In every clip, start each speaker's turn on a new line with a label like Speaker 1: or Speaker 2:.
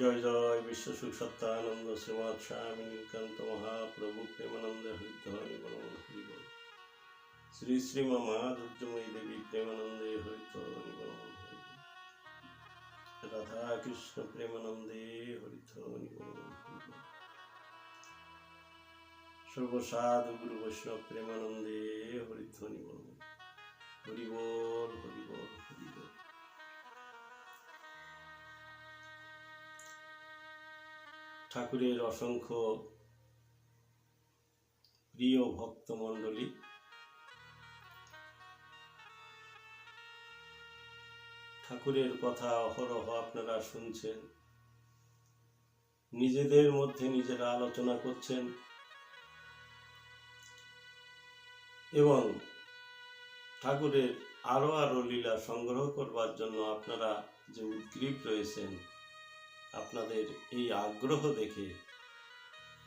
Speaker 1: জয় জয়, বিশ্ব সুখ সত্তানন্দ শ্রীমৎ স্বামী নীলকান্ত মহাপ্রভু, প্রেমানন্দে হরিত হরি বল হরি বল শ্রী শ্রী মা দুর্যময়ী দেবী, প্রেমানন্দে হরিত হরি বল হরি বল রাধা কৃষ্ণ, প্রেমানন্দে হরিত হরি বল হরি বল সর্বসাধু গুরু বৈষ্ণব, প্রেমানন্দে হরিধ্বনি বল হরি বল হরি ঠাকুরের অসংখ্য প্রিয় ভক্তমণ্ডলী। ঠাকুরের কথা অহরহ আপনারা শুনছেন। নিজেদের মধ্যে নিজেরা আলোচনা করছেন। এবং ঠাকুরের আরও আরও লীলা সংগ্রহ করবার জন্য আপনারা যে উদ্গ্রীব রয়েছেন আপনাদের এই আগ্রহ দেখে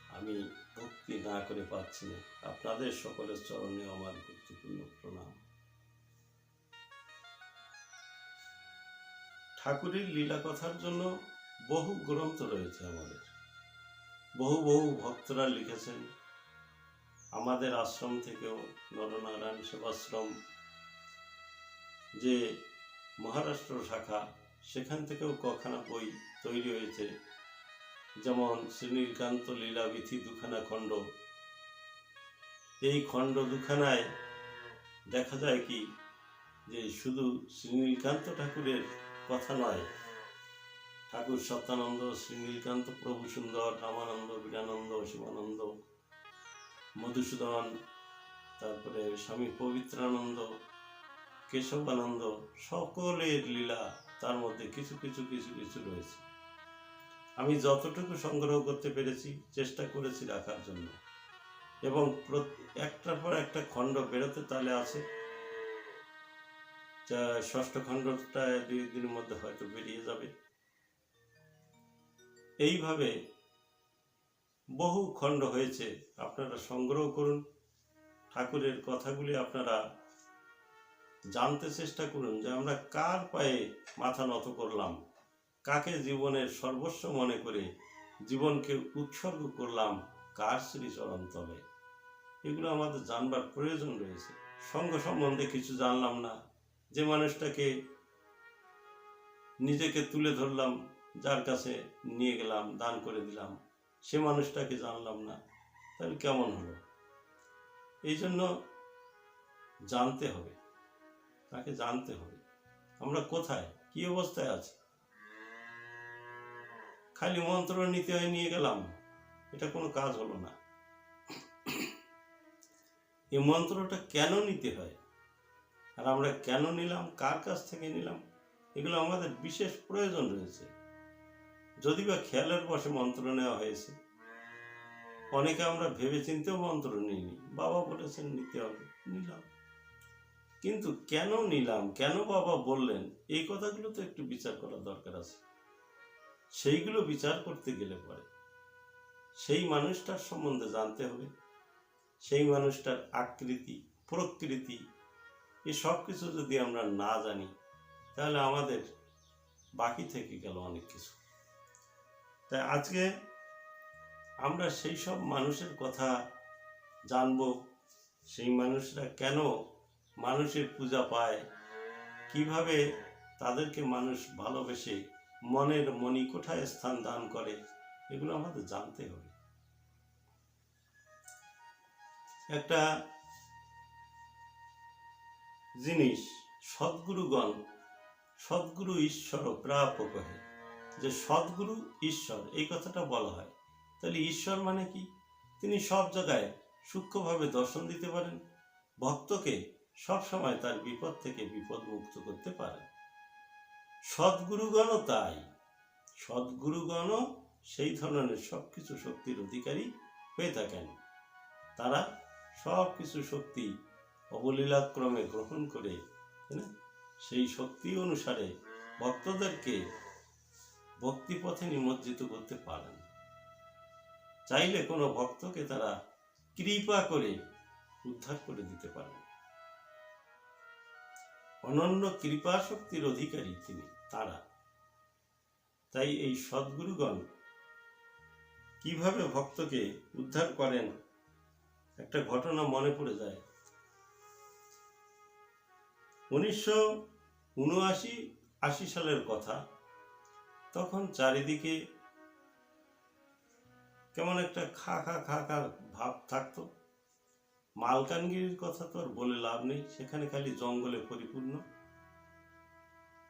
Speaker 1: আমি ভক্তি না করে পাচ্ছি না। আপনাদের সকলের চরণে আমার ভক্তিপূর্ণ প্রণাম। ঠাকুরের লীলা কথার জন্য বহু গ্রন্থ রয়েছে আমাদের। বহু বহু ভক্তরা লিখেছেন। আমাদের আশ্রম থেকেও নরনারায়ণ সেবাশ্রম যে মহারাষ্ট্র শাখা, সেখান থেকেও কখানা বই তৈরি হয়েছে। যেমন শ্রীনীলকান্ত লীলাবিথি দুখানা খণ্ড। এই খণ্ড দুখানায় দেখা যায় কি, যে শুধু শ্রীনীলকান্ত ঠাকুরের কথা নয়, ঠাকুর সত্যানন্দ শ্রীনীলকান্ত প্রভু সুন্দর, রামানন্দ, বীরানন্দ, শিবানন্দ, মধুসূদন, তারপরে স্বামী পবিত্রানন্দ, কেশবানন্দ, সকলের লীলা তার মধ্যে কিছু কিছু কিছু কিছু রয়েছে। আমি যতটুকু সংগ্রহ করতে পেরেছি, চেষ্টা করেছি রাখার জন্য। এবং একটার পর একটা খণ্ড বেরোতে তাহলে আছে। ষষ্ঠ খণ্ডটা দুই দিনের মধ্যে হয়তো বেরিয়ে যাবে। এইভাবে বহু খণ্ড হয়েছে। আপনারা সংগ্রহ করুন। ঠাকুরের কথাগুলি আপনারা জানতে চেষ্টা করুন যে আমরা কার পায়ে মাথা নত করলাম। কাকে জীবনের সর্বস্ব মনে করে জীবনকে উৎসর্গ করলাম, কার শ্রীচরণ তলে? এগুলো আমাদের জানবার প্রয়োজন রয়েছে। সঙ্গ সম্বন্ধে কিছু জানলাম না। যে মানুষটাকে নিজেকে তুলে ধরলাম, যার কাছে নিয়ে গেলাম, দান করে দিলাম, সে মানুষটাকে জানলাম না। তাহলে কেমন হলো? এই জন্য জানতে হবে। তাকে জানতে হবে। আমরা কোথায়? কি অবস্থায় আছি? খালি মন্ত্র নিতে হয় নিয়ে গেলাম, এটা কোনো কাজ হলো না। এই মন্ত্রটা কেন নিতে হয়? আর আমরা কেন নিলাম? কার কাছ থেকে নিলাম? এগুলো আমাদের বিশেষ প্রয়োজন রয়েছে। যদি বা খেয়ালের বসে মন্ত্র নেওয়া হয়েছে। অনেকে আমরা ভেবে চিন্তেও মন্ত্র নিইনি। বাবা বলেছেন, নিতে হবে। নিলাম। কিন্তু কেন নিলাম? কেন বাবা বললেন? এই কথাগুলো তো একটু বিচার করার দরকার আছে। সেইগুলো বিচার করতে গেলে পরে সেই মানুষটার সম্বন্ধে জানতে হবে, সেই মানুষটার আকৃতি, প্রকৃতি এই সব কিছু যদি আমরা না জানি, তাহলে আমাদের বাকি থেকে গেল অনেক কিছু। তাই আজকে আমরা সেই সব মানুষের কথা জানব, সেই মানুষরা কেন মানুষের পূজা পায়, কীভাবে তাদেরকে মানুষ ভালোবেসে মনের মণিকোঠায় স্থান দান করে, এগুলো আমাদের জানতে হবে। একটা জিনিস, সদ্গুরুগণ, সদ্গুরু ঈশ্বর প্রাপক যে সদ্গুরু ঈশ্বর, এই কথাটা বলা হয়। তাহলে ঈশ্বর মানে কি? তিনি সব জায়গায় সূক্ষ্মভাবে দর্শন দিতে পারেন, ভক্তকে সব সময় তার বিপদ থেকে বিপদ মুক্ত করতে পারেন। সদ্গুরুগণও তাই। সদ্গুরুগণও সেই ধরনের সব কিছু শক্তির অধিকারী হয়ে থাকেন। তারা সব কিছু শক্তি অবলীলাক্রমে গ্রহণ করে সেই শক্তি অনুসারে ভক্তদেরকে ভক্তিপথে নিমজ্জিত করতে পারেন। চাইলে কোনো ভক্তকে তারা কৃপা করে উদ্ধার করে দিতে পারেন। অনন্য কৃপা শক্তির অধিকারী তিনি, তারা। তাই এই সদ্গুরুগণ কীভাবে ভক্তকে উদ্ধার করেন, একটা ঘটনা মনে পড়ে যায়। উনিশশো উনআশি আশি সালের কথা, তখন চারিদিকে কেমন একটা খা খা খা খা ভাব থাকতো। মালকানগিরির কথা তো বলে লাভ নেই, সেখানে খালি জঙ্গলে পরিপূর্ণ।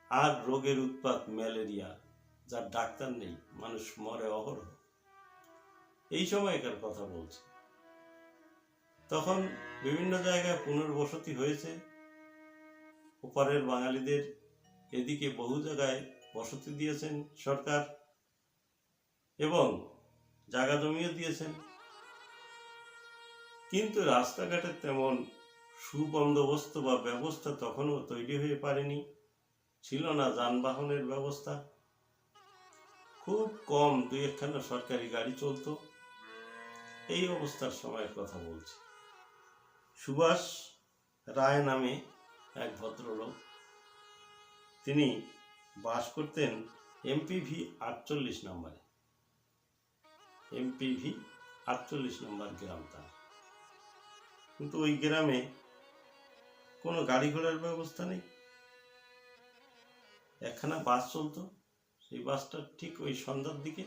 Speaker 1: আর রোগের উৎপাত ম্যালেরিয়া, যার ডাক্তার নেই, মানুষ মরে অহরহ। এই সময়কার কথা বলছি। তখন বিভিন্ন জায়গায় পুনর্বসতি হয়েছে। ওপারের বাঙালিদের এদিকে বহু জায়গায় বসতি দিয়েছেন সরকার এবং জায়গা জমিও দিয়েছেন। কিন্তু রাস্তাঘাটের তেমন সুবন্দোবস্ত বা ব্যবস্থা তখনও তৈরি হয়ে পারেনি। ছিল না যানবাহনের ব্যবস্থা। খুব কম দুই একখানা সরকারি গাড়ি চলতো। এই অবস্থার সময়ের কথা বলছি। সুভাষ রায় নামে এক ভদ্রলোক। তিনি বাস করতেন এমপিভি আটচল্লিশ নম্বরে। এমপিভি আটচল্লিশ নম্বর গ্রাম তার। কিন্তু ওই গ্রামে কোনো গাড়ি ঘোড়ার ব্যবস্থা নেই। একখানা বাস চলতো, সেই বাসটা ঠিক ওই সন্ধ্যার দিকে।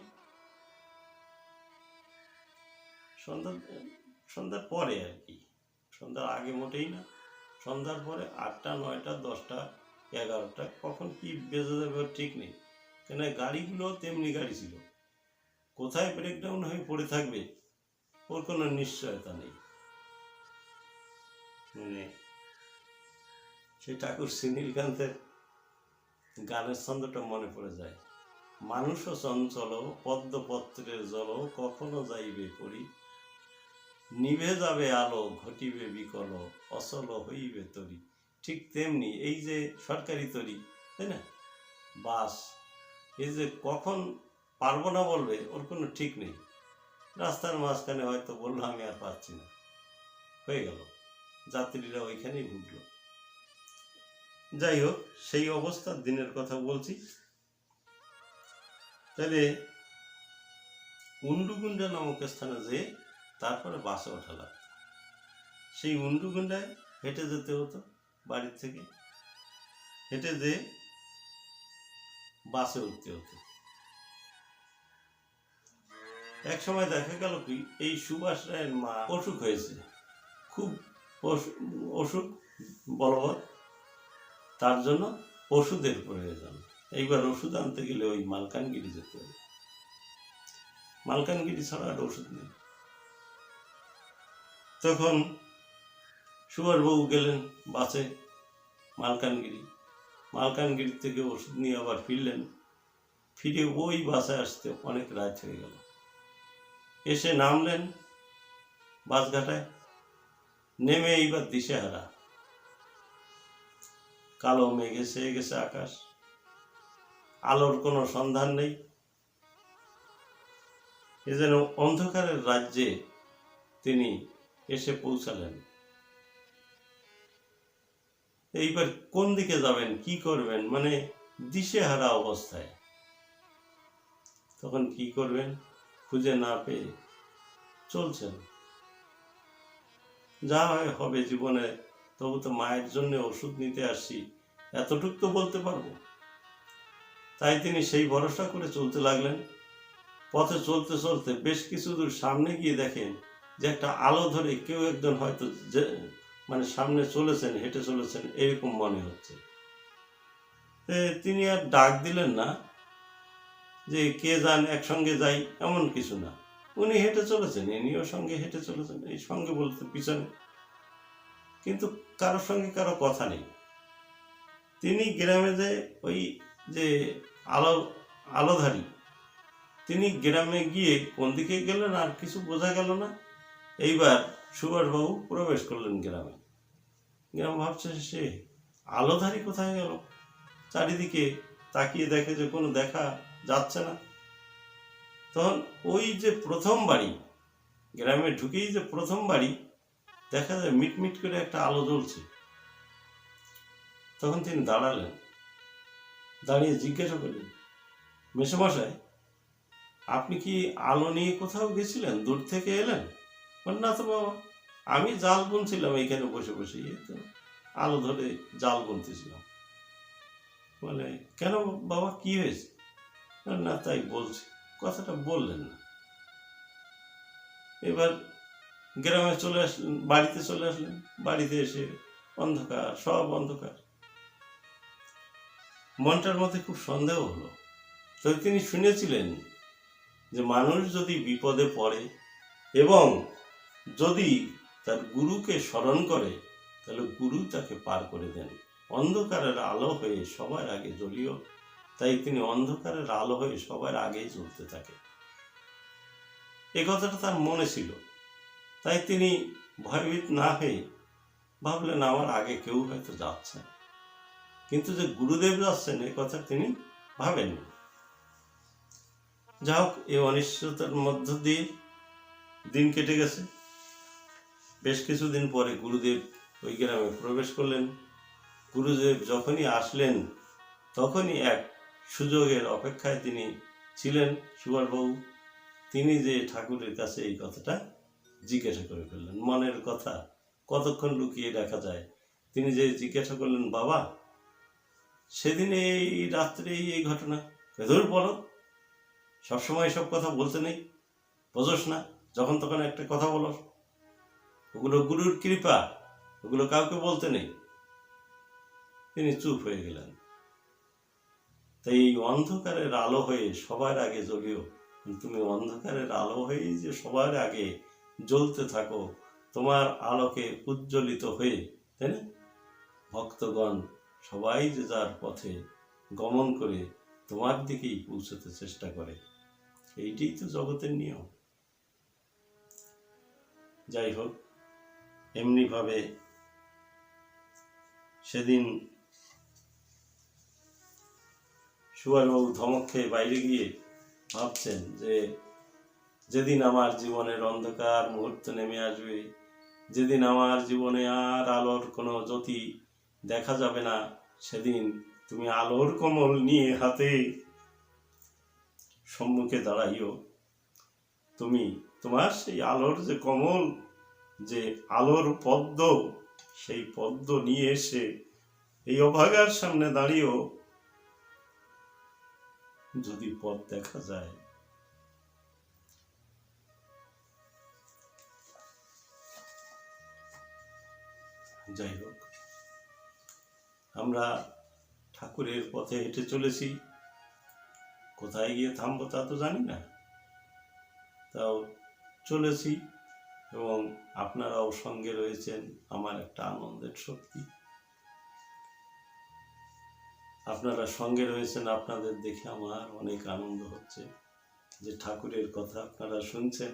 Speaker 1: সন্ধ্যার সন্ধ্যার পরে আর কি। সন্ধ্যার আগে মোটেই না। সন্ধ্যার পরে আটটা, নয়টা, দশটা, এগারোটা, কখন কি বেজে যাবে ঠিক নেই। কেন গাড়িগুলো তেমনি গাড়ি ছিল। কোথায় ব্রেকডাউন হয়ে পড়ে থাকবে, ওর কোনো নিশ্চয়তা নেই। মানে সেই ঠাকুর সুনীলকান্তের গানের ছন্দটা মনে পড়ে যায়। মানুষও চঞ্চল পদ্মপত্রের জল, কখনো যাইবে করি নিভে যাবে আলো, ঘটিবে বিকল, অচল হইবে তরি। ঠিক তেমনি এই যে সরকারি তরি, তাই না? বাস, এই যে কখন পারব না বলবে, ওর কোনো ঠিক নেই। রাস্তার মাঝখানে হয়তো বলল, আমি আর পারছি না। হয়ে গেল। যাত্রীরা ওইখানেই ভুগলো যাই হোক সেই অবস্থার দিনের কথা বলছি। তাহলে, উন্ডুগুন্ডা নামক স্থানে যে তারপরে বাসে ওঠা লাগতো। সেই উন্ডুগুন্ডায় হেঁটে যেতে হতো বাড়ির থেকে। হেঁটে যে বাসে উঠতে হতো। এক সময় দেখা গেল কি, এই সুভাষ রায়ের মা অসুখ হয়েছে। খুব অসুখ বলবৎ তার জন্য ওষুধের প্রয়োজন। এইবার ওষুধ আনতে গেলে ওই মালকানগিরি যেতে হবে। মালকানগিরি ছাড়া আর ওষুধ নেই। তখন সুভাষবাবু গেলেন বাসে মালকানগিরি। মালকানগিরি থেকে ওষুধ নিয়ে আবার ফিরলেন। ফিরে ওই বাসে আসতে অনেক রাত হয়ে গেল। এসে নামলেন বাসঘাটায়। নেমে এইবার দিশেহারা। কালো মেঘে সেয়ে গেছে আকাশ। আলোর কোনো সন্ধান নেই। এ যেন অন্ধকারের রাজ্যে তিনি এসে পৌঁছালেন। এইবার কোন দিকে যাবেন, কি করবেন? মানে দিশেহারা অবস্থায়। তখন কি করবেন? খুঁজে না পেয়ে চলছেন। যা হয় হবে জীবনে, তবু তো মায়ের জন্য ওষুধ নিতে আসছি এতটুক তো বলতে পারব। তাই তিনি সেই ভরসা করে চলতে লাগলেন। পথে চলতে চলতে বেশ কিছু দূর সামনে গিয়ে দেখেন যে একটা আলো ধরে কেউ একজন হয়তো যে মানে সামনে চলেছেন, হেঁটে চলেছেন, এরকম মনে হচ্ছে। তিনি আর ডাক দিলেন না যে, কে যান, একসঙ্গে যাই, এমন কিছু না। উনি হেঁটে চলেছেন, ইনিও সঙ্গে হেঁটে চলেছেন, এই সঙ্গে বলতে পিছনে। কিন্তু কারোর সঙ্গে কারও কথা নেই। তিনি গ্রামে যে ওই যে আলো, আলোধারী, তিনি গ্রামে গিয়ে কোন দিকে গেলেন আর কিছু বোঝা গেল না, এইবার সুভাষবাবু প্রবেশ করলেন গ্রামে। গ্রাম ভাবছে সে আলোধারী কোথায় গেল? চারিদিকে তাকিয়ে দেখে যে কোনো দেখা যাচ্ছে না। তখন ওই যে প্রথম বাড়ি, গ্রামে ঢুকেই যে প্রথম বাড়ি, দেখা যায় মিটমিট করে একটা আলো জ্বলছে। তখন তিনি দাঁড়ালেন। দাঁড়িয়ে জিজ্ঞাসা করলেন, মেসমশাই, আপনি কি আলো নিয়ে কোথাও গেছিলেন? দূর থেকে এলেন? না তো বাবা, আমি জাল বুনছিলাম এইখানে বসে বসে তো আলো ধরে জাল বুনতেছিলাম। বলে, কেন বাবা, কি হয়েছে? না, তাই বলছি। কথাটা বললেন না। এবার গ্রামে চলে আসলেন, বাড়িতে চলে আসলেন, বাড়িতে এসে অন্ধকার, সব অন্ধকার। মনটার মধ্যে খুব সন্দেহ হলো। তো তিনি শুনেছিলেন যে মানুষ যদি বিপদে পড়ে এবং যদি তার গুরুকে স্মরণ করে, তাহলে গুরু তাকে পার করে দেন। অন্ধকারের আলো হয়ে সবার আগে জ্বলিও। তাই তিনি অন্ধকারের আলো হয়ে সবার আগেই জ্বলতে থাকে। এ কথাটা তার মনে ছিল। তাই তিনি ভয়ভীত না হয়ে ভাবলেন, আমার আগে কেউ হয়তো যাচ্ছে কিন্তু যে গুরুদেব যাচ্ছেন, এ কথা তিনি ভাবেননি। যা হোক এই অনিশ্চয়তার মধ্য দিয়ে দিন কেটে গেছে। বেশ কিছুদিন পরে গুরুদেব ওই গ্রামে প্রবেশ করলেন। গুরুদেব যখনই আসলেন, তখনই এক সুযোগের অপেক্ষায় তিনি ছিলেন সুভাষবাবু তিনি যে ঠাকুরের কাছে এই কথাটা জিজ্ঞাসা করে ফেললেন, মনের কথা কতক্ষণ লুকিয়ে রাখা যায়? তিনি যে জিজ্ঞাসা করলেন, বাবা, সেদিন এই রাত্রে এই ঘটনা? ধর বলো, সবসময় এসব কথা বলতে নেই, বোঝোস না, যখন তখন একটা কথা বলো। ওগুলো গুরুর কৃপা, ওগুলো কাউকে বলতে নেই। তিনি চুপ হয়ে গেলেন। তাই এই অন্ধকারের আলো হয়ে সবার আগে জ্বলিও। তুমি অন্ধকারের আলো হয়েই যে সবার আগে জ্বলতে থাকো, তোমার আলোকে উজ্জ্বলিত হয়ে, তাই না? ভক্তগণ, সবাই যে যার পথে গমন করে তোমার দিকেই পৌঁছতে চেষ্টা করে। এইটাই তো জগতের নিয়ম। যাই হোক, এমনিভাবে সেদিন সুভাষবাবু ধমক খেয়ে বাইরে গিয়ে ভাবছেন যে যেদিন আমার জীবনের অন্ধকার মুহূর্ত নেমে আসবে, যেদিন আমার জীবনে আর আলোর কোনো জ্যোতি দেখা যাবে না, সেদিন তুমি আলোর কমল নিয়ে হাতে সম্মুখে দাঁড়াইও। তুমি তোমার সেই আলোর যে কমল, যে আলোর পদ্ম, সেই পদ্ম নিয়ে এসে এই অভাগার সামনে দাঁড়িয়েও যদি পথ দেখা যায়। যাই হোক, আমরা ঠাকুরের পথে হেঁটে চলেছি। কোথায় গিয়ে থামবো তা তো জানি না। তাও চলেছি এবং আপনারাও সঙ্গে রয়েছেন। আমার একটা আনন্দের শক্তি। আপনারা সঙ্গে রয়েছেন, আপনাদের দেখে আমার অনেক আনন্দ হচ্ছে। যে ঠাকুরের কথা আপনারা শুনছেন,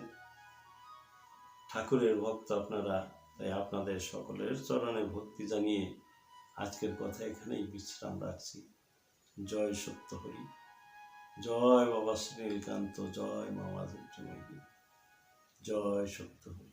Speaker 1: ঠাকুরের ভক্ত আপনারা, তাই আপনাদের সকলের চরণে ভক্তি জানিয়ে আজকের কথা এখানেই বিশ্রাম রাখছি। জয় সত্য হরি জয় বাবা শ্রীনীলকান্ত, জয় মামা জয় সত্য হরি